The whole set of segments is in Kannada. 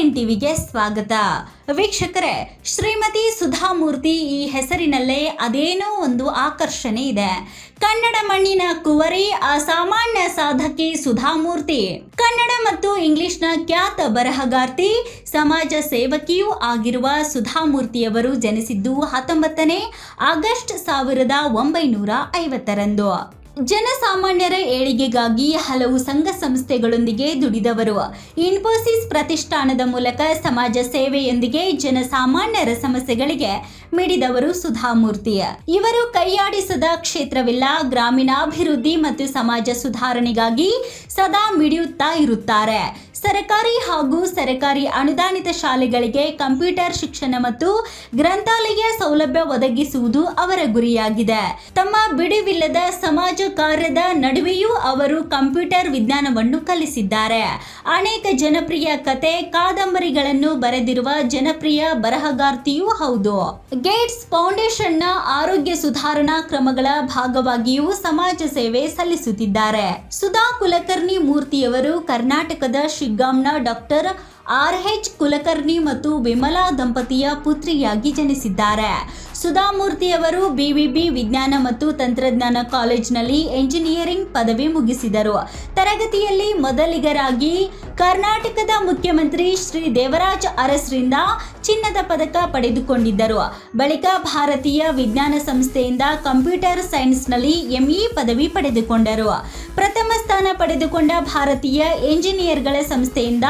ಎನ್ ಟಿವಿಗೆ ಸ್ವಾಗತ. ವೀಕ್ಷಕರೇ, ಶ್ರೀಮತಿ ಸುಧಾಮೂರ್ತಿ ಈ ಹೆಸರಿನಲ್ಲೇ ಅದೇನೋ ಒಂದು ಆಕರ್ಷಣೆ ಇದೆ. ಕನ್ನಡ ಮಣ್ಣಿನ ಕುವರಿ, ಅಸಾಮಾನ್ಯ ಸಾಧಕಿ ಸುಧಾಮೂರ್ತಿ. ಕನ್ನಡ ಮತ್ತು ಇಂಗ್ಲಿಷ್ನ ಖ್ಯಾತ ಬರಹಗಾರ್ತಿ, ಸಮಾಜ ಸೇವಕಿಯೂ ಆಗಿರುವ ಸುಧಾಮೂರ್ತಿಯವರು ಜನಿಸಿದ್ದು ಹತ್ತೊಂಬತ್ತನೇ ಆಗಸ್ಟ್ ಸಾವಿರದ ಒಂಬೈನೂರ ಐವತ್ತರಂದು. ಜನಸಾಮಾನ್ಯರ ಏಳಿಗೆಗಾಗಿ ಹಲವು ಸಂಘ ಸಂಸ್ಥೆಗಳೊಂದಿಗೆ ದುಡಿದವರು. ಇನ್ಫೋಸಿಸ್ ಪ್ರತಿಷ್ಠಾನದ ಮೂಲಕ ಸಮಾಜ ಸೇವೆಯೊಂದಿಗೆ ಜನಸಾಮಾನ್ಯರ ಸಮಸ್ಯೆಗಳಿಗೆ ಮಿಡಿದವರು ಸುಧಾಮೂರ್ತಿ. ಇವರು ಕೈಯಾಡಿಸದ ಕ್ಷೇತ್ರವಿಲ್ಲ, ಗ್ರಾಮೀಣಾಭಿವೃದ್ಧಿ ಮತ್ತು ಸಮಾಜ ಸುಧಾರಣೆಗಾಗಿ ಸದಾ ಮಿಡಿಯುತ್ತಾ ಇರುತ್ತಾರೆ. ಸರಕಾರಿ ಹಾಗೂ ಸರಕಾರಿ ಅನುದಾನಿತ ಶಾಲೆಗಳಿಗೆ ಕಂಪ್ಯೂಟರ್ ಶಿಕ್ಷಣ ಮತ್ತು ಗ್ರಂಥಾಲಯ ಸೌಲಭ್ಯ ಒದಗಿಸುವುದು ಅವರ ಗುರಿಯಾಗಿದೆ. ತಮ್ಮ ಬಿಡುವಿಲ್ಲದ ಸಮಾಜ ಕಾರ್ಯದ ನಡುವೆಯೂ ಅವರು ಕಂಪ್ಯೂಟರ್ ವಿಜ್ಞಾನವನ್ನು ಕಲಿಸಿದ್ದಾರೆ. ಅನೇಕ ಜನಪ್ರಿಯ ಕತೆ ಕಾದಂಬರಿಗಳನ್ನು ಬರೆದಿರುವ ಜನಪ್ರಿಯ ಬರಹಗಾರ್ತಿಯೂ ಹೌದು. ಗೇಟ್ಸ್ ಫೌಂಡೇಶನ್ನ ಆರೋಗ್ಯ ಸುಧಾರಣಾ ಕ್ರಮಗಳ ಭಾಗವಾಗಿಯೂ ಸಮಾಜ ಸೇವೆ ಸಲ್ಲಿಸುತ್ತಿದ್ದಾರೆ. ಸುಧಾ ಕುಲಕರ್ಣಿ ಮೂರ್ತಿಯವರು ಕರ್ನಾಟಕದ ಶಿಗ್ಗಾಂನ ಡಾಕ್ಟರ್ ಆರ್ ಎಚ್ ಕುಲಕರ್ಣಿ ಮತ್ತು ವಿಮಲಾ ದಂಪತಿಯ ಪುತ್ರಿಯಾಗಿ ಜನಿಸಿದ್ದಾರೆ. ಸುಧಾಮೂರ್ತಿಯವರು ಬಿವಿಬಿ ವಿಜ್ಞಾನ ಮತ್ತು ತಂತ್ರಜ್ಞಾನ ಕಾಲೇಜಿನಲ್ಲಿ ಎಂಜಿನಿಯರಿಂಗ್ ಪದವಿ ಮುಗಿಸಿದರು. ತರಗತಿಯಲ್ಲಿ ಮೊದಲಿಗರಾಗಿ ಕರ್ನಾಟಕದ ಮುಖ್ಯಮಂತ್ರಿ ಶ್ರೀ ದೇವರಾಜ್ ಅರಸ್ರಿಂದ ಚಿನ್ನದ ಪದಕ ಪಡೆದುಕೊಂಡಿದ್ದರು. ಬಳಿಕ ಭಾರತೀಯ ವಿಜ್ಞಾನ ಸಂಸ್ಥೆಯಿಂದ ಕಂಪ್ಯೂಟರ್ ಸೈನ್ಸ್ನಲ್ಲಿ ಎಂಇ ಪದವಿ ಪಡೆದುಕೊಂಡರು. ಪ್ರಥಮ ಸ್ಥಾನ ಪಡೆದುಕೊಂಡ ಭಾರತೀಯ ಎಂಜಿನಿಯರ್ಗಳ ಸಂಸ್ಥೆಯಿಂದ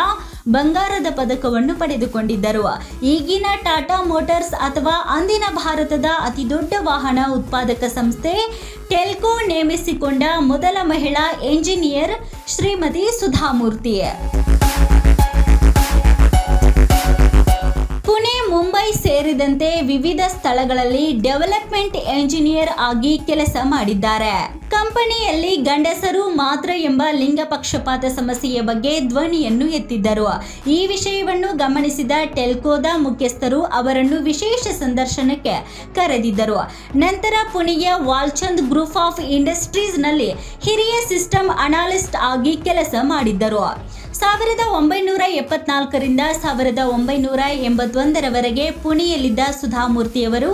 ಬಂಗಾರದ ಪದಕವನ್ನು ಪಡೆದುಕೊಂಡಿದ್ದರು. ಈಗಿನ ಟಾಟಾ ಮೋಟಾರ್ಸ್ ಅಥವಾ ಅಂದಿನ ಭಾರತದ ಅತಿದೊಡ್ಡ ವಾಹನ ಉತ್ಪಾದಕ ಸಂಸ್ಥೆ ಟೆಲ್ಕೋ ನೇಮಿಸಿಕೊಂಡ ಮೊದಲ ಮಹಿಳಾ ಎಂಜಿನಿಯರ್ ಶ್ರೀಮತಿ ಸುಧಾಮೂರ್ತಿ. ಮುಂಬೈ ಸೇರಿದಂತೆ ವಿವಿಧ ಸ್ಥಳಗಳಲ್ಲಿ ಡೆವಲಪ್ಮೆಂಟ್ ಎಂಜಿನಿಯರ್ ಆಗಿ ಕೆಲಸ ಮಾಡಿದ್ದಾರೆ. ಕಂಪನಿಯಲ್ಲಿ ಗಂಡಸರು ಮಾತ್ರ ಎಂಬ ಲಿಂಗ ಪಕ್ಷಪಾತ ಸಮಸ್ಯೆಯ ಬಗ್ಗೆ ಧ್ವನಿಯನ್ನು ಎತ್ತಿದ್ದರು. ಈ ವಿಷಯವನ್ನು ಗಮನಿಸಿದ ಟೆಲ್ಕೋದ ಮುಖ್ಯಸ್ಥರು ಅವರನ್ನು ವಿಶೇಷ ಸಂದರ್ಶನಕ್ಕೆ ಕರೆದಿದ್ದರು. ನಂತರ ಪುಣೆಯ ವಾಲ್ಚಂದ್ ಗ್ರೂಪ್ ಆಫ್ ಇಂಡಸ್ಟ್ರೀಸ್ನಲ್ಲಿ ಹಿರಿಯ ಸಿಸ್ಟಮ್ ಅನಾಲಿಸ್ಟ್ ಆಗಿ ಕೆಲಸ ಮಾಡಿದ್ದರು. ಸಾವಿರದ ಒಂಬೈನೂರ ಎಪ್ಪತ್ನಾಲ್ಕರಿಂದ ಸಾವಿರದ ಒಂಬೈನೂರ ಎಂಬತ್ತೊಂದರವರೆಗೆ ಪುಣೆಯಲ್ಲಿದ್ದ ಸುಧಾಮೂರ್ತಿಯವರು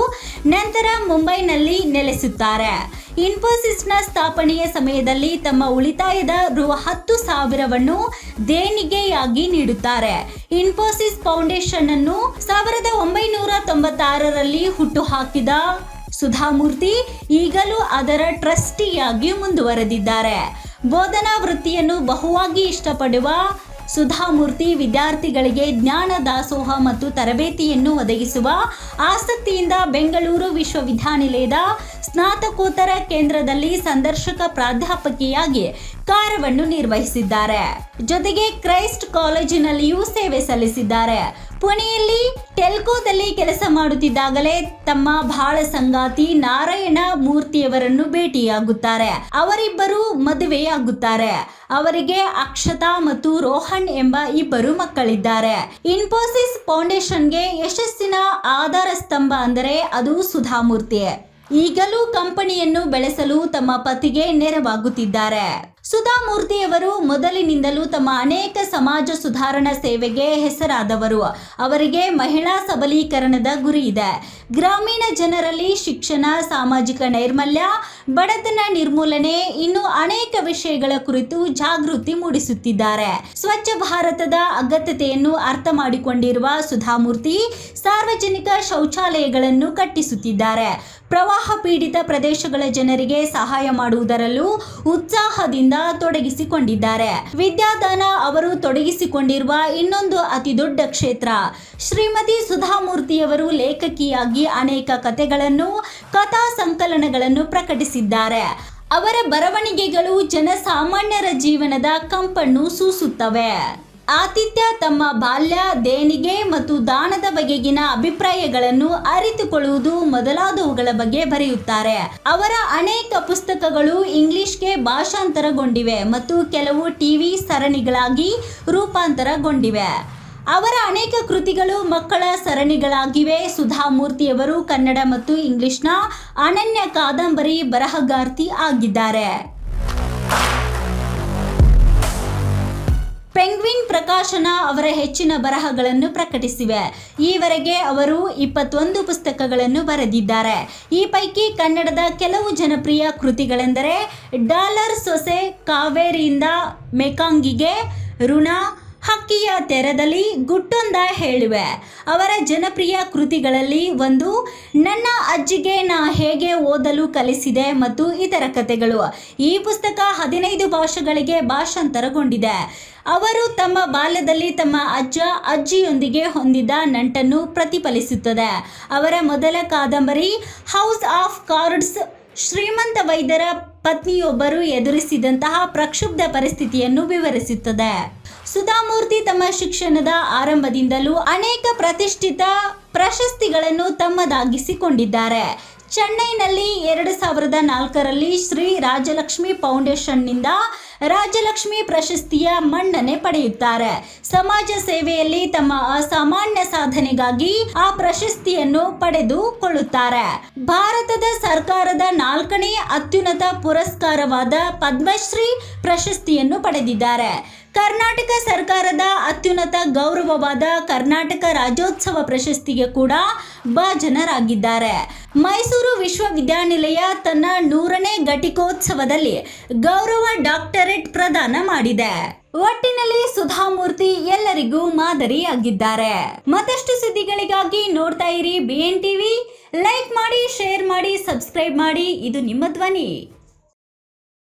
ನಂತರ ಮುಂಬೈನಲ್ಲಿ ನೆಲೆಸುತ್ತಾರೆ. ಇನ್ಫೋಸಿಸ್ನ ಸ್ಥಾಪನೆಯ ಸಮಯದಲ್ಲಿ ತಮ್ಮ ಉಳಿತಾಯದ ರು ಹತ್ತು ಸಾವಿರವನ್ನು ದೇಣಿಗೆಯಾಗಿ ನೀಡುತ್ತಾರೆ. ಇನ್ಫೋಸಿಸ್ ಫೌಂಡೇಶನ್ ಅನ್ನು ಸಾವಿರದ ಒಂಬೈನೂರ ತೊಂಬತ್ತಾರರಲ್ಲಿ ಹುಟ್ಟುಹಾಕಿದ ಸುಧಾಮೂರ್ತಿ ಈಗಲೂ ಅದರ ಟ್ರಸ್ಟಿಯಾಗಿ ಮುಂದುವರೆದಿದ್ದಾರೆ. ಬೋಧನಾ ವೃತ್ತಿಯನ್ನು ಬಹುವಾಗಿ ಇಷ್ಟಪಡುವ ಸುಧಾಮೂರ್ತಿ ವಿದ್ಯಾರ್ಥಿಗಳಿಗೆ ಜ್ಞಾನ ದಾಸೋಹ ಮತ್ತು ತರಬೇತಿಯನ್ನು ಒದಗಿಸುವ ಆಸಕ್ತಿಯಿಂದ ಬೆಂಗಳೂರು ವಿಶ್ವವಿದ್ಯಾನಿಲಯದ ಸ್ನಾತಕೋತ್ತರ ಕೇಂದ್ರದಲ್ಲಿ ಸಂದರ್ಶಕ ಪ್ರಾಧ್ಯಾಪಕಿಯಾಗಿ ಕಾರ್ಯವನ್ನು ನಿರ್ವಹಿಸಿದ್ದಾರೆ. ಜೊತೆಗೆ ಕ್ರೈಸ್ಟ್ ಕಾಲೇಜಿನಲ್ಲಿಯೂ ಸೇವೆ ಸಲ್ಲಿಸಿದ್ದಾರೆ. ಪುಣೆಯಲ್ಲಿ ಟೆಲ್ಕೋದಲ್ಲಿ ಕೆಲಸ ಮಾಡುತ್ತಿದ್ದಾಗಲೇ ತಮ್ಮ ಬಾಳ ಸಂಗಾತಿ ನಾರಾಯಣ ಮೂರ್ತಿಯವರನ್ನು ಭೇಟಿಯಾಗುತ್ತಾರೆ. ಅವರಿಬ್ಬರು ಮದುವೆಯಾಗುತ್ತಾರೆ. ಅವರಿಗೆ ಅಕ್ಷತಾ ಮತ್ತು ರೋಹನ್ ಎಂಬ ಇಬ್ಬರು ಮಕ್ಕಳಿದ್ದಾರೆ. ಇನ್ಫೋಸಿಸ್ ಫೌಂಡೇಶನ್ಗೆ ಯಶಸ್ಸಿನ ಆಧಾರ ಸ್ತಂಭ ಅಂದರೆ ಅದು ಸುಧಾಮೂರ್ತಿ ಈಗಲೂ ಕಂಪನಿಯನ್ನು ಬೆಳೆಸಲು ತಮ್ಮ ಪತಿಗೆ ನೆರವಾಗುತ್ತಿದ್ದಾರೆ. ಸುಧಾಮೂರ್ತಿಯವರು ಮೊದಲಿನಿಂದಲೂ ತಮ್ಮ ಅನೇಕ ಸಮಾಜ ಸುಧಾರಣಾ ಸೇವೆಗೆ ಹೆಸರಾದವರು. ಅವರಿಗೆ ಮಹಿಳಾ ಸಬಲೀಕರಣದ ಗುರಿ ಇದೆ. ಗ್ರಾಮೀಣ ಜನರಲ್ಲಿ ಶಿಕ್ಷಣ, ಸಾಮಾಜಿಕ ನೈರ್ಮಲ್ಯ ಬಡತನ ನಿರ್ಮೂಲನೆ ಇನ್ನು ಅನೇಕ ವಿಷಯಗಳ ಕುರಿತು ಜಾಗೃತಿ ಮೂಡಿಸುತ್ತಿದ್ದಾರೆ. ಸ್ವಚ್ಛ ಭಾರತದ ಅಗತ್ಯತೆಯನ್ನು ಅರ್ಥ ಮಾಡಿಕೊಂಡಿರುವ ಸುಧಾಮೂರ್ತಿ ಸಾರ್ವಜನಿಕ ಶೌಚಾಲಯಗಳನ್ನು ಕಟ್ಟಿಸುತ್ತಿದ್ದಾರೆ. ಪ್ರವಾಹ ಪೀಡಿತ ಪ್ರದೇಶಗಳ ಜನರಿಗೆ ಸಹಾಯ ಮಾಡುವುದರಲ್ಲೂ ಉತ್ಸಾಹದಿಂದ ತೊಡಗಿಸಿಕೊಂಡಿದ್ದಾರೆ. ವಿದ್ಯಾದಾನ ಅವರು ತೊಡಗಿಸಿಕೊಂಡಿರುವ ಇನ್ನೊಂದು ಅತಿ ದೊಡ್ಡ ಕ್ಷೇತ್ರ. ಶ್ರೀಮತಿ ಸುಧಾಮೂರ್ತಿಯವರು ಲೇಖಕಿಯಾಗಿ ಅನೇಕ ಕಥೆಗಳನ್ನು, ಕಥಾ ಸಂಕಲನಗಳನ್ನು ಪ್ರಕಟಿಸಿದ್ದಾರೆ ಅವರ ಬರವಣಿಗೆಗಳು ಜನಸಾಮಾನ್ಯರ ಜೀವನದ ಕಂಪನ್ನು ಸೂಸುತ್ತವೆ. ಆತಿಥ್ಯ ತಮ್ಮ ಬಾಲ್ಯ, ದೇಣಿಗೆ ಮತ್ತು ದಾನದ ಬಗೆಗಿನ ಅಭಿಪ್ರಾಯಗಳನ್ನು ಅರಿತುಕೊಳ್ಳುವುದು ಮೊದಲಾದವುಗಳ ಬಗ್ಗೆ ಬರೆಯುತ್ತಾರೆ. ಅವರ ಅನೇಕ ಪುಸ್ತಕಗಳು ಇಂಗ್ಲಿಷ್ಗೆ ಭಾಷಾಂತರಗೊಂಡಿವೆ ಮತ್ತು ಕೆಲವು ಟಿವಿ ಸರಣಿಗಳಾಗಿ ರೂಪಾಂತರಗೊಂಡಿವೆ. ಅವರ ಅನೇಕ ಕೃತಿಗಳು ಮಕ್ಕಳ ಸರಣಿಗಳಾಗಿವೆ. ಸುಧಾಮೂರ್ತಿಯವರು ಕನ್ನಡ ಮತ್ತು ಇಂಗ್ಲಿಷ್ನ ಅನನ್ಯ ಕಾದಂಬರಿ ಬರಹಗಾರ್ತಿ ಆಗಿದ್ದಾರೆ. ಪೆಂಗ್ವಿನ್ ಪ್ರಕಾಶನ ಅವರ ಹೆಚ್ಚಿನ ಬರಹಗಳನ್ನು ಪ್ರಕಟಿಸಿವೆ. ಈವರೆಗೆ ಅವರು ಇಪ್ಪತ್ತೊಂದು ಪುಸ್ತಕಗಳನ್ನು ಬರೆದಿದ್ದಾರೆ. ಈ ಪೈಕಿ ಕನ್ನಡದ ಕೆಲವು ಜನಪ್ರಿಯ ಕೃತಿಗಳೆಂದರೆ ಡಾಲರ್ ಸೊಸೆ ಕಾವೇರಿಯಿಂದ ಮೆಕಾಂಗಿಗೆ ಋಣ ಹಕ್ಕಿಯ ತೆರದಲ್ಲಿ ಗುಟ್ಟೊಂದ ಹೇಳುವೆ. ಅವರ ಜನಪ್ರಿಯ ಕೃತಿಗಳಲ್ಲಿ ಒಂದು, ನನ್ನ ಅಜ್ಜಿಗೆ ನಾ ಹೇಗೆ ಓದಲು ಕಲಿಸಿದೆ ಮತ್ತು ಇತರ ಕಥೆಗಳು. ಈ ಪುಸ್ತಕ ಹದಿನೈದು ಭಾಷೆಗಳಿಗೆ ಭಾಷಾಂತರಗೊಂಡಿದೆ. ಅವರು ತಮ್ಮ ಬಾಲ್ಯದಲ್ಲಿ ತಮ್ಮ ಅಜ್ಜ ಅಜ್ಜಿಯೊಂದಿಗೆ ಹೊಂದಿದ ನಂಟನ್ನು ಪ್ರತಿಫಲಿಸುತ್ತದೆ. ಅವರ ಮೊದಲ ಕಾದಂಬರಿ, ಹೌಸ್ ಆಫ್ ಕಾರ್ಡ್ಸ್ ಶ್ರೀಮಂತ ವೈದ್ಯರ ಪತ್ನಿಯೊಬ್ಬರು ಎದುರಿಸಿದಂತಹ ಪ್ರಕ್ಷುಬ್ಧ ಪರಿಸ್ಥಿತಿಯನ್ನು ವಿವರಿಸುತ್ತದೆ. ಸುಧಾಮೂರ್ತಿ ತಮ್ಮ ಶಿಕ್ಷಣದ ಆರಂಭದಿಂದಲೂ ಅನೇಕ ಪ್ರತಿಷ್ಠಿತ ಪ್ರಶಸ್ತಿಗಳನ್ನು ತಮ್ಮದಾಗಿಸಿಕೊಂಡಿದ್ದಾರೆ. ಚೆನ್ನೈನಲ್ಲಿ ಎರಡು ಸಾವಿರದ ನಾಲ್ಕರಲ್ಲಿ ಶ್ರೀ ರಾಜಲಕ್ಷ್ಮಿ ಫೌಂಡೇಶನ್ನಿಂದ ರಾಜಲಕ್ಷ್ಮಿ ಪ್ರಶಸ್ತಿಯ ಮನ್ನಣೆ ಪಡೆಯುತ್ತಾರೆ. ಸಮಾಜ ಸೇವೆಯಲ್ಲಿ ತಮ್ಮ ಅಸಾಮಾನ್ಯ ಸಾಧನೆಗಾಗಿ ಆ ಪ್ರಶಸ್ತಿಯನ್ನು ಪಡೆದುಕೊಳ್ಳುತ್ತಾರೆ. ಭಾರತದ ಸರ್ಕಾರದ ನಾಲ್ಕನೇ ಅತ್ಯುನ್ನತ ಪುರಸ್ಕಾರವಾದ ಪದ್ಮಶ್ರೀ ಪ್ರಶಸ್ತಿಯನ್ನು ಪಡೆದಿದ್ದಾರೆ. ಕರ್ನಾಟಕ ಸರ್ಕಾರದ ಅತ್ಯುನ್ನತ ಗೌರವವಾದ ಕರ್ನಾಟಕ ರಾಜ್ಯೋತ್ಸವ ಪ್ರಶಸ್ತಿಗೆ ಕೂಡ ಭಾಜನರಾಗಿದ್ದಾರೆ ಮೈಸೂರು ವಿಶ್ವವಿದ್ಯಾನಿಲಯ ತನ್ನ ನೂರನೇ ಘಟಿಕೋತ್ಸವದಲ್ಲಿ ಗೌರವ ಡಾಕ್ಟರೇಟ್ ಪ್ರದಾನ ಮಾಡಿದೆ. ಒಟ್ಟಿನಲ್ಲಿ ಸುಧಾಮೂರ್ತಿ ಎಲ್ಲರಿಗೂ ಮಾದರಿಯಾಗಿದ್ದಾರೆ. ಮತ್ತಷ್ಟು ಸುದ್ದಿಗಳಿಗಾಗಿ ನೋಡ್ತಾ ಇರಿ ಬಿ ಎನ್ ಟಿವಿ ಲೈಕ್ ಮಾಡಿ ಶೇರ್ ಮಾಡಿ ಸಬ್ಸ್ಕ್ರೈಬ್ ಮಾಡಿ. ಇದು ನಿಮ್ಮ ಧ್ವನಿ.